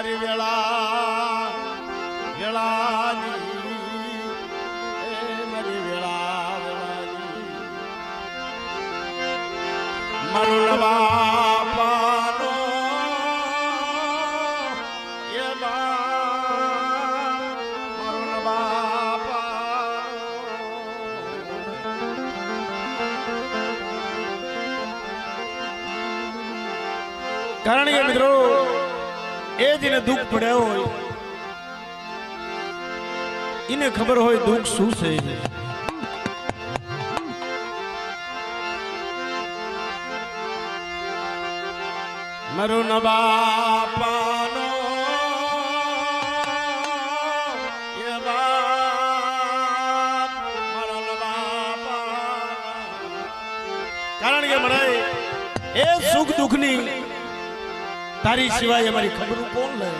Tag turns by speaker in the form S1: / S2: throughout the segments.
S1: મારી વેળા વેળાની એ મારી વેળા વેળાની. મારું દુઃખ પડ્યા હોય એને ખબર હોય દુઃખ શું છે મારો નબાપાનો. કારણ કે મને એ સુખ દુઃખની તારી સિવાય અમારી ખબર કોણ લે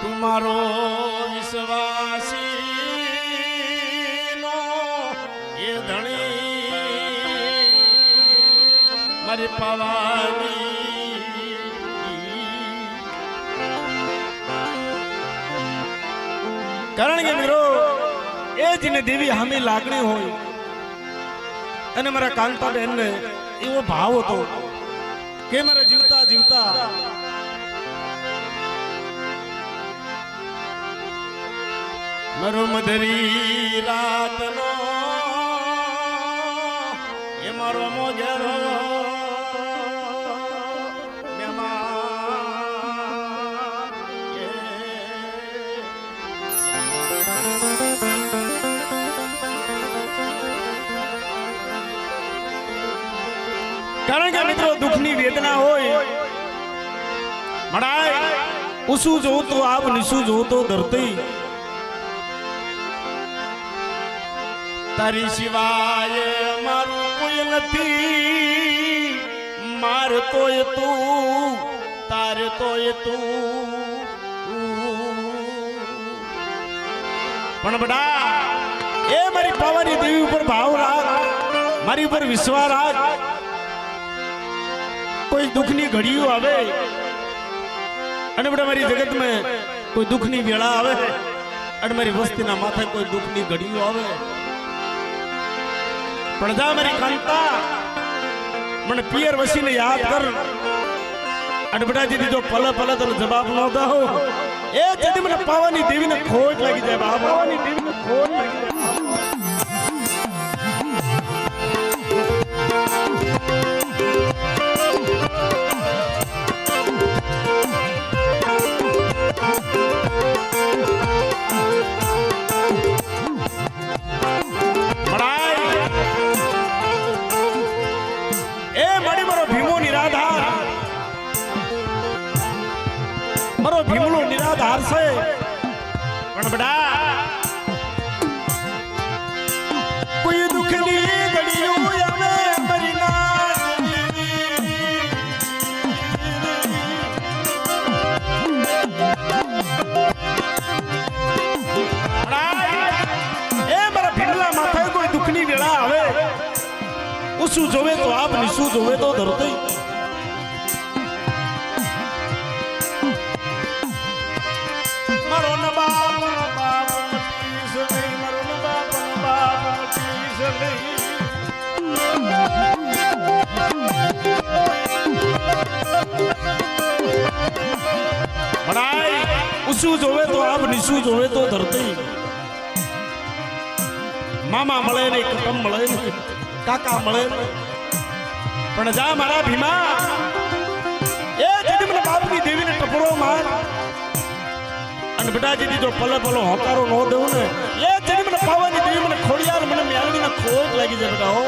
S1: તું મારો વિશ્વાસી નો એ ધણી. મારી પવાની કારણ કે મિત્રો એ જ ને દેવી હામી લાગણી હોય. અને મારા કાંતાબેન ને એવો ભાવ હતો કે મારે જીવતા જીવતા મારો મધરી રાતનો એ મારો મોજરો કે વેદના હોય. મડાય, ઉસું જોઉં તો આપ, નિસું જોઉં તો ધરતી. તારી સિવાય મારું કોઈ નથી. માર તોય તું, તાર તોય તું. પણ બડા, એ મારી પાવાની દેવી ઉપર ભાવ રાખ, મારી ઉપર વિશ્વાસ રાખ. કોઈ દુઃખની ઘડીઓ આવે અને બધા મારી જગતમાં કોઈ દુઃખની વેળા આવે અને મારી વસ્તીના માથે કોઈ દુઃખની ઘડીઓ આવે. જા મારી કાંતા, મને પિયર વસીને યાદ કર. અને બધા જે દીધો પલ પલ તને જવાબ ન દો એ જેથી મને પાવાની દેવીને ખોટ લાગી જાય પાવાની દેવીને ખોટ લાગી જાય. કાકા મળે પણ જા મારા ભીમા. એ જેથી મને બાપની દેવીને ટપરો માર. અને બેટા જેથી જો પલે પલો હોકારો ન દેવું ને, એ જેથી મને પાવાની દેવી મને ખોડિયાર, મને મેળવીને ખોટ લાગી જાય બેટા હો.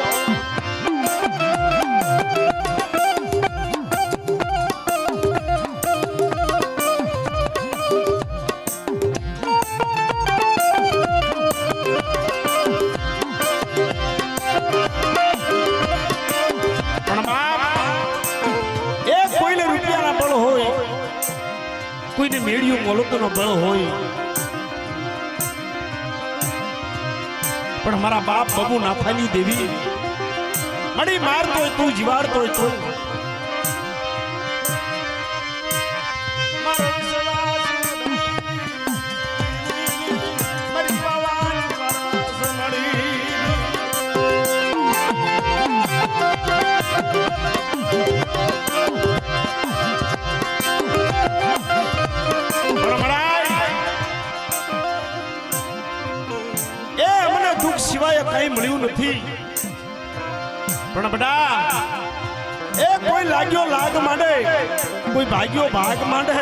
S1: મેળિયું મોલકોનો બળ હોય. પણ મારા બાપ બબુ નાથાની દેવી. મળી મારતો તું જીવાડતો તું. પણ બેટા એ કોઈ લાગ્યો લાગ માંડે? કોઈ ભાગ્યો ભાગ માંડે?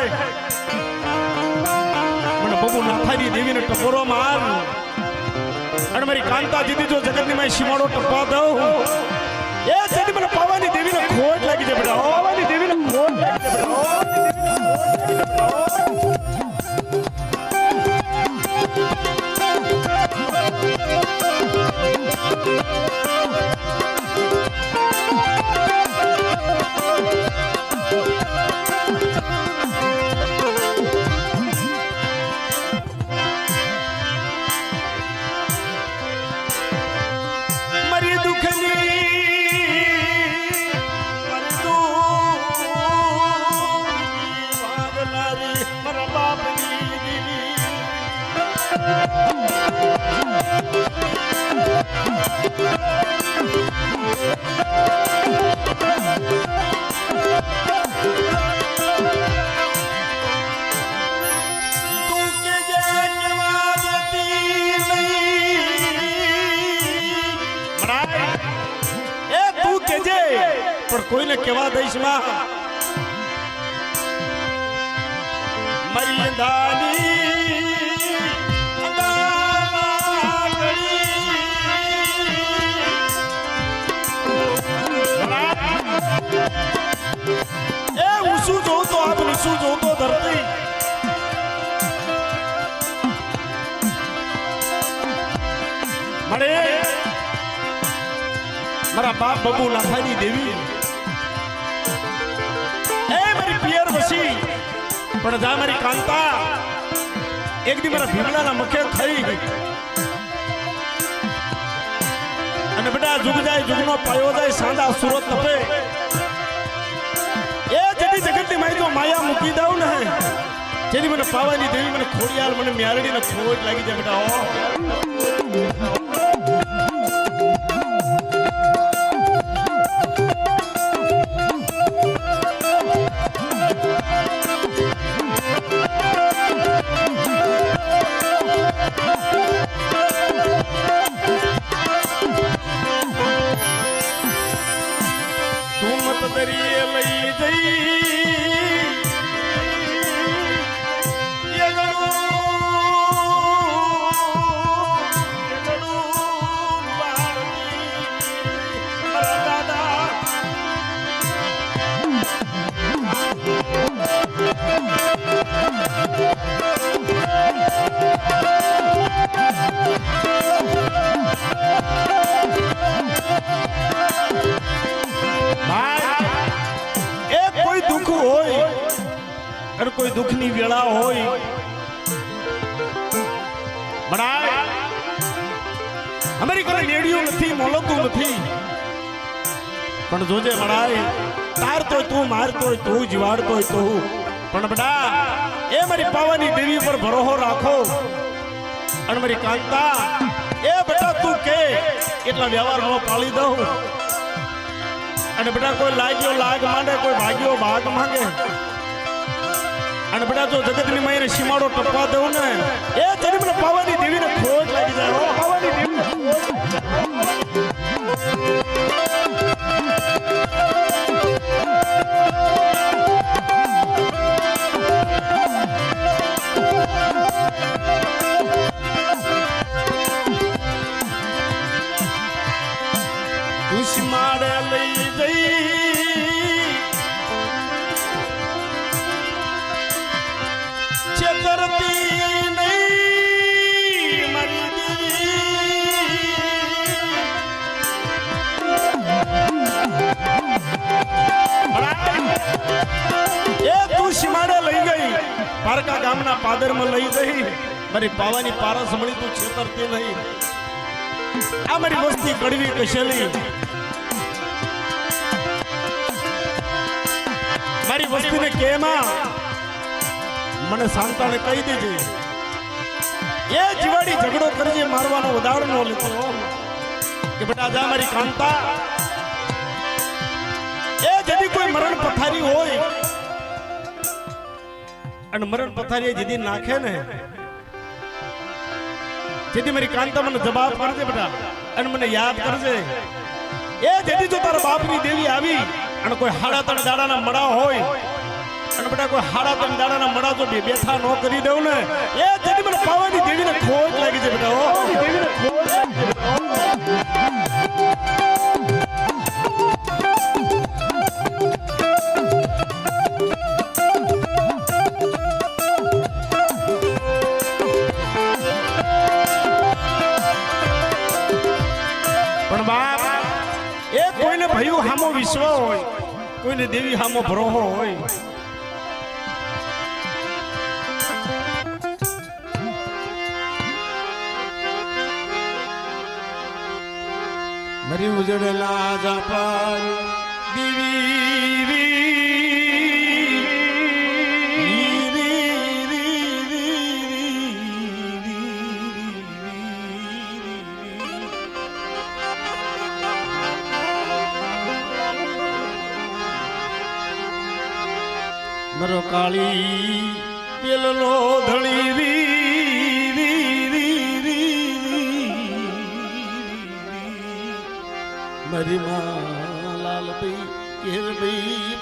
S1: પણ બબુ નાથાની દેવીને ટકોરો માર. અને મારી કાંતા દીદી જો જગતની માં સીમાડો ટપવા દઉં. એ જેની મને પાવાની દેવીને ખોટ લાગી છે બેટા. પાવાની દેવીને ખોટ લાગી છે બેટા. શું જોઉં તો શું જોઉં ધરતી. મળે. મારા બાપ બબુ લાખાની દેવી. એ મારી પિયર વસી. પણ જા મારી કાંતા. એક દી મારા ભીમલાના મુખે થઈ અને બેટા જુગ જાય જુગનો પાયો જાય, સાંધા સુરત તપે. એ જેની જગતની મારી તો માયા મૂકી દઉં ને. જેની મને પાવાની દેવી, મને ખોડિયાલ મને મ્યારડી ને ખોટ લાગી જાય બેટા ઓ અને કોઈ દુઃખની વેળા હોય. બરાબર કોઈ લેડિયું નથી મોલતું નથી. પણ જોજે મડાય તારતો તું માર તોય તું જીવાડતો તું. પણ બડા એ મારી પાવાની દેવી પર ભરોહો રાખો. અને મારી કાંતા, એ બેટા તું કે, એટલા વ્યવહાર નો પાળી દઉં. અને બેટા કોઈ લાગ્યો લાગ માંડે કોઈ ભાગ્યો ભાગ માંગે. અને બધા જો જગતની માયરે સીમાડો ટપવા દઉં ને, એ તેની મને પાવાની દેવીને ખોટ લાગી જાય. પાવાની દેવીને ગામના લઈ જઈ. મારી પાવાની પારસ મળી તું છેતરતી નહીં. આ મારી વસ્તી કડવી કશેલી. મારી વસ્તીને કેમાં મને શાંતાને કહી દેજે એ જીવાડી ઝઘડો કરજે, મારવાનો ઉદાહરણ નો લીધો. કે બેટા જા મારી કાંતા. અને મરણ પથારી જેદી નાખે ને, જેથી મારી કાંતા મને જવાબ કરજે બેટા અને મને યાદ કરજે. એ જેથી જો તારા બાપની દેવી આવી અને કોઈ હાડા ત્રણ દાડાના મડા હોય, અને બેટા કોઈ હાડા ત્રણ દાડાના મડા જો બે બેઠા ન કરી દઉં ને, એ જેથી મને પાવાની દેવીને ખોટ લાગી છે બેટા હો. દેવીને ખોટ પણ ભયું હામો વિશ્વ હોય કોઈને દેવી હામો ભરોહો હોય. મરી ઉજડેલા જાપાર દીવી મરો કાળી પેલો ધણી. મારી માં લાલ ભાઈ કેર ભાઈ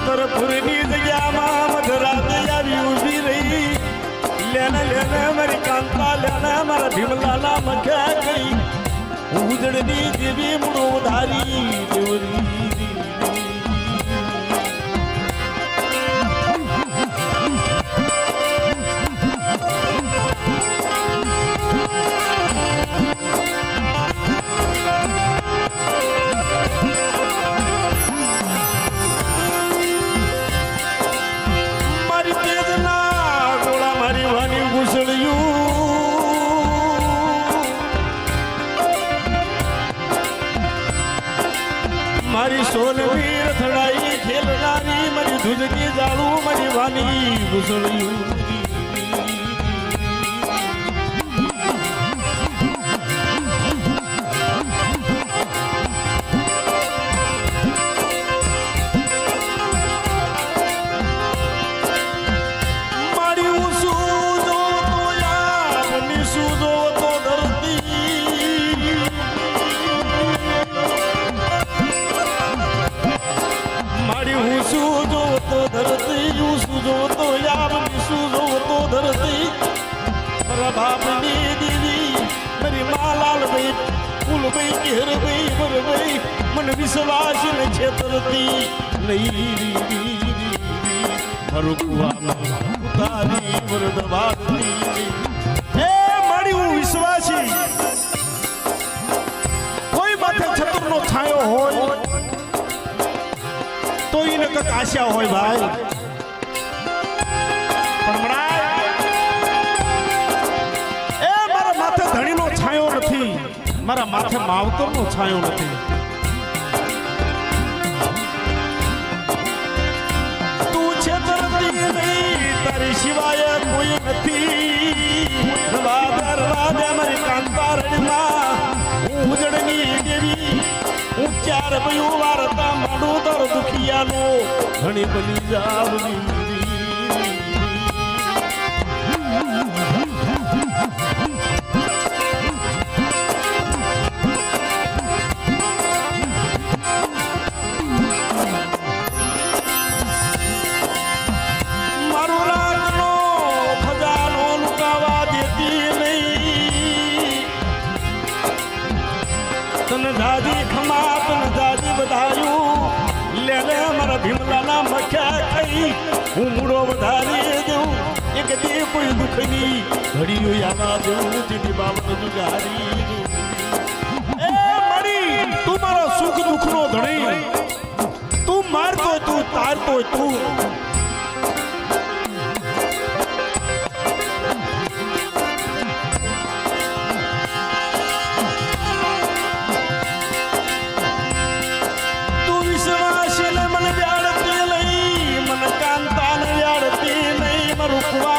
S1: ઉત્તરપુરની જગ્યામાં મધરાત આવી ઊભી રહી લેને લેને મારી કાંતા લેને મારા ભીમલાના મખ્યા ગઈ ઉજળની દેવી મૂળો ધારી દેવરી ધુજકી જાળું મારી વાની ઘૂસળ્યું વિશ્વાસ ને છેતરતી નહીં. મારું કુવામાં ઉતારી વરદ વાદની હે મારી હું વિશ્વાસી? કોઈ માથે છતરનો છાયો હોય તો એને કક આશા હોય ભાઈ. મારા માથે ધણીનો છાયો નથી. મારા માથે માવતરનો છાયો નથી. તારી સિવાય કોઈ નથી. રવા રવા દે મારી કાંતા રણમાં હું ઉજળની દેવી હું ચાર પયું વાર્તા માંડું દર દુખિયાનો. ઘણી બની જાવની ખાઈ હું મૂળો વધારી દઉં. એક દે કોઈ દુઃખની ઘડીઓ આવા દઉં. તેની બાબત જુગારી. એ તું મારો સુખ દુઃખનો ધણી. તું મારતો તું, તારતો તું.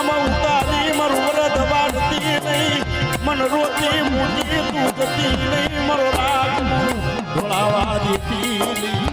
S1: કુવામાં ઉતારી મારું વ્રત વાળતી નહીં. મન રોતી મૂકી તું જતી નહીં. મારો રાગ ઢોળાવા દેતી નહીં.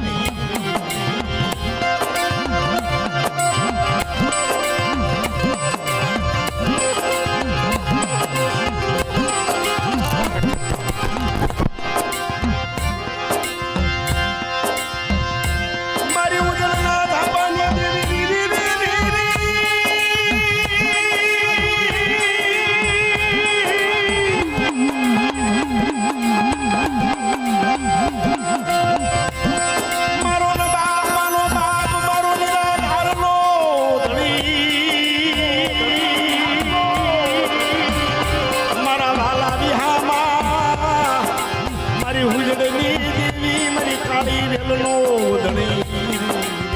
S1: હુજડની દેવી મારી કાળી વેલનો ધણી.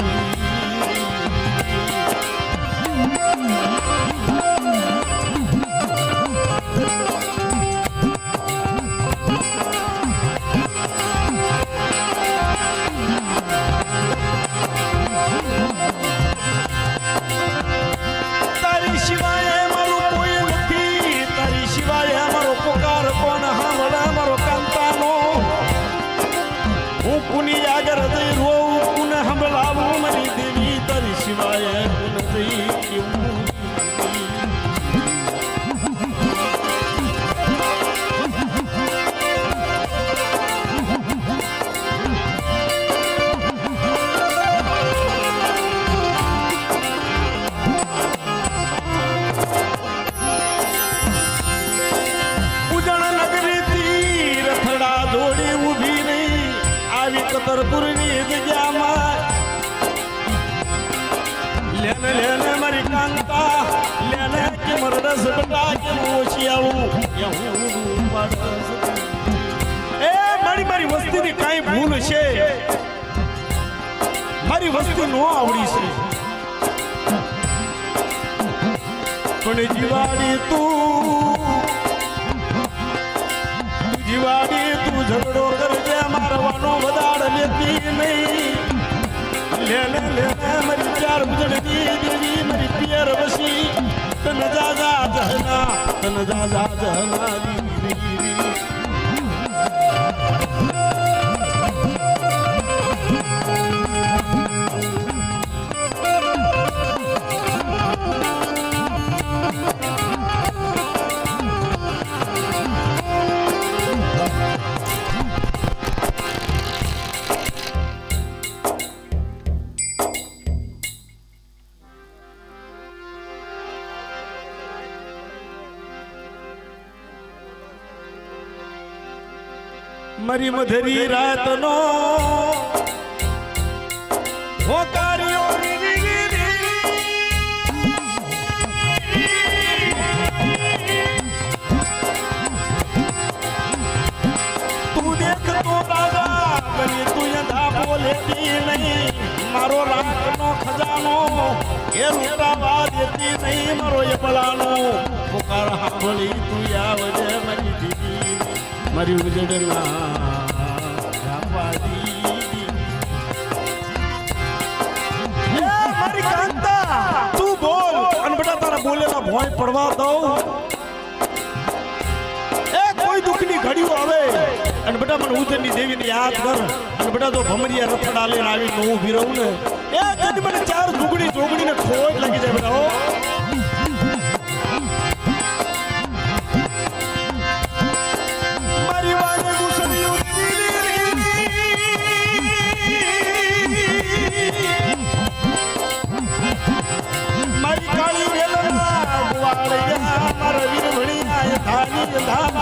S1: લેને મારી કાંતા, લેને કે મરડસ બટા કે મોશી આવું. કે હું એ, મારી મારી વસ્તીની કાંઈ ભૂલ છે. મારી વસ્તી નો આવડી છે. પણ જીવાડી તું જીવાડી તું ઝઘડો કરજે, મારવાનો વધાડ લેતી નહીં. લે લે લે મારી ચાર ઉજળની દેવી મારી પિયર વસી તન જા જા જહના મારી મધરી રાતનો. રી. તું દેખ તો રાજા બની તું યંધા બોલેતી નહીં. મારો રાખનો ખજાનો એ લૂંટાવા દેતી નહીં. મારો એ બલાનો પુકાર સાંભળી તું આવજે મારી મારી કાંતા, તું બોલ. અને બેટા, તારા બોલેલા ભોંય પડવા દઉં. એ કોઈ દુઃખની ઘડીઓ આવે. અને બેટા, મને ઉજળની દેવીને યાદ કર. અને બેટા, જો ભમરિયા રથડા લઈને આવી તો હું ઊભી રહું ને, એ મને ચાર દુગડી જોગડીને ખોટ લાગી જાય બેટા 你 need.